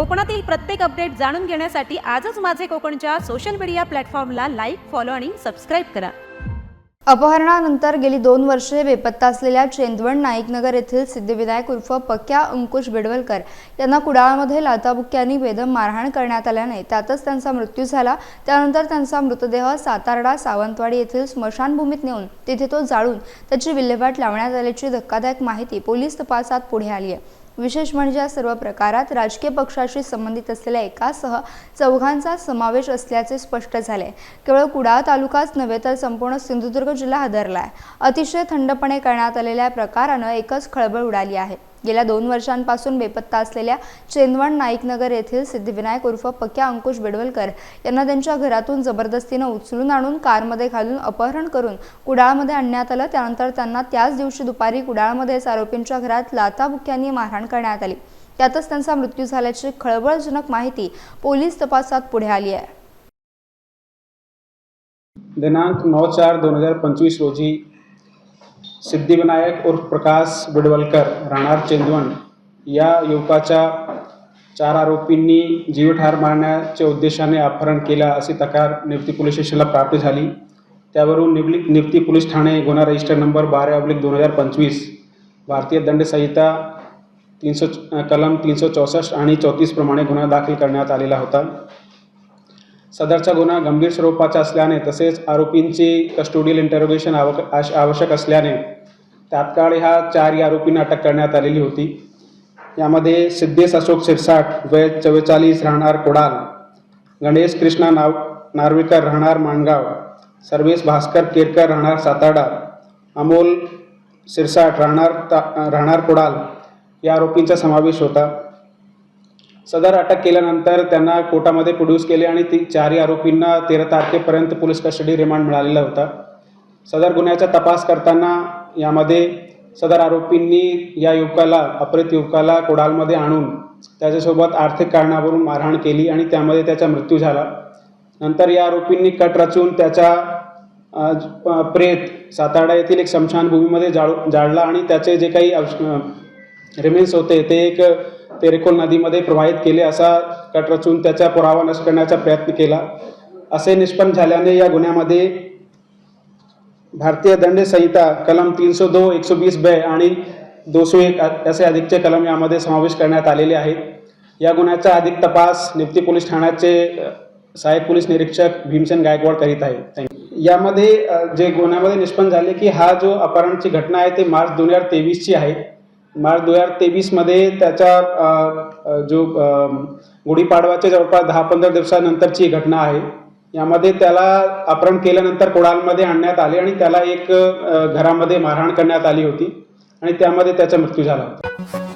कोकणातील प्रत्येक अपडेट जाणून घेण्यासाठी आजच माझे कोकणच्या सोशल मीडिया प्लॅटफॉर्मला लाईक फॉलो आणि सबस्क्राईब करा. अपहरणानंतर गेली दोन वर्षे बेपत्ता असलेल्या चेंदवण नाईकनगर येथील सिद्धिविनायक उर्फ पक्या अंकुश बेडवलकर यांना कुडाळमध्ये लाताबुक्यांनी बेदम मारहाण करण्यात आल्याने त्यातच त्यांचा मृत्यू झाला. त्यानंतर त्यांचा मृतदेह सातारडा सावंतवाडी येथील स्मशानभूमीत नेऊन तिथे तो जाळून त्याची विल्हेवाट लावण्यात आल्याची धक्कादायक माहिती पोलीस तपासात पुढे आली आहे. विशेष म्हणजे या सर्व प्रकारात राजकीय पक्षाशी संबंधित असलेल्या एकासह चौघांचा समावेश असल्याचे स्पष्ट झाले. केवळ कुडाळ तालुकाच नव्हे तर संपूर्ण सिंधुदुर्ग जिल्हा हादरला आहे अतिशय थंडपणे करण्यात आलेल्या प्रकारानं एकच खळबळ उडाली आहे. गेल्या दोन वर्षांपासून बेपत्ता असलेल्या चेंदवण नाईकनगर येथील सिद्धिविनायक उर्फ पक्या अंकुश बेडवलकर यांना त्यांच्या घरातून जबरदस्तीनं उचलून आणून कारमध्ये घालून अपहरण करून कुडाळमध्ये आणण्यात आलं. त्यानंतर त्यांना त्याच दिवशी दुपारी कुडाळमध्येच आरोपींच्या घरात लाथाबुक्यांनी मारहाण करण्यात आली. त्यातच त्यांचा मृत्यू झाल्याची खळबळजनक माहिती पोलीस तपासात पुढे आली आहे. दिनांक नऊ चार दोन हजार पंचवीस रोजी सिद्धिविनायक उर्फ प्रकाश बिडवलकर राहणार चेंदवण या युवकाच्या चार आरोपींनी जीवठार मारण्याच्या उद्देशाने अपहरण केला अशी तक्रार निफ्ती पोलीस स्टेशनला प्राप्त झाली. त्यावरून निवली निफ्ती पोलीस ठाणे गुन्हा रजिस्टर नंबर बारा अब्लिक दोन हजार पंचवीस भारतीय दंडसंहिता तीनशे कलम तीनशे चौसष्ट आणि चौतीस प्रमाणे गुन्हा दाखल करण्यात आलेला होता. सदरचा गुन्हा गंभीर स्वरूपाचा असल्याने तसेच आरोपींची कस्टोडियल इंटरोगेशन आवक आश- आवश्यक असल्याने तात्काळ ह्या चारही आरोपींना अटक करण्यात आलेली होती. यामध्ये सिद्धेश अशोक शिरसाट वय चव्वेचाळीस राहणार कोडाल गणेश कृष्णा नाव नार्वेकर राहणार माणगाव सर्वेश भास्कर केरकर राहणार साताडा अमोल शिरसाट राहणार ता राहणार कोडाल या आरोपींचा समावेश होता. सदर अटक केल्यानंतर त्यांना कोर्टामध्ये प्रोड्यूस केले आणि ती चारही आरोपींना तेरा तारखेपर्यंत पोलीस कस्टडी रिमांड मिळालेला होता. सदर गुन्ह्याचा तपास करताना यामध्ये सदर आरोपींनी या युवकाला अपहृत युवकाला कोडालमध्ये आणून त्याच्यासोबत आर्थिक कारणावरून मारहाण केली आणि त्यामध्ये त्याचा मृत्यू झाला. नंतर या आरोपींनी कट रचून त्याचा प्रेत सातारा येथील एक स्मशानभूमीमध्ये जाळू जाळला आणि त्याचे जे काही रिमेन्स होते ते एक तेरेखोल नदीमध्ये प्रवाहित केले असा कट रचून त्याचा पुरावा नष्ट करण्याचा प्रयत्न केला. असे निष्पन्न झाल्याने या गुन्ह्यामध्ये भारतीय दंड संहिता कलम तीनशे दो एकशे वीस बे आणि दोनशे एक असे अधिकचे कलम यामध्ये समावेश करण्यात आलेले आहेत. या गुन्ह्याचा अधिक तपास निफ्ती पोलीस ठाण्याचे सहाय्यक पोलीस निरीक्षक भीमसेन गायकवाड करीत आहे यामध्ये जे गुन्ह्यामध्ये निष्पन्न झाले की हा जो अपहरणची घटना आहे ते मार्च दोन हजार तेवीसची आहे. मार्च दोन हजार तेवीसमध्ये त्याच्या जो गुढीपाडवाच्या जवळपास दहा पंधरा दिवसानंतरची घटना आहे. यामध्ये त्याला अपहरण केल्यानंतर कोडालमध्ये आणण्यात आले आणि त्याला एक घरामध्ये मारहाण करण्यात आली होती आणि त्यामध्ये त्याचा मृत्यू झाला होता.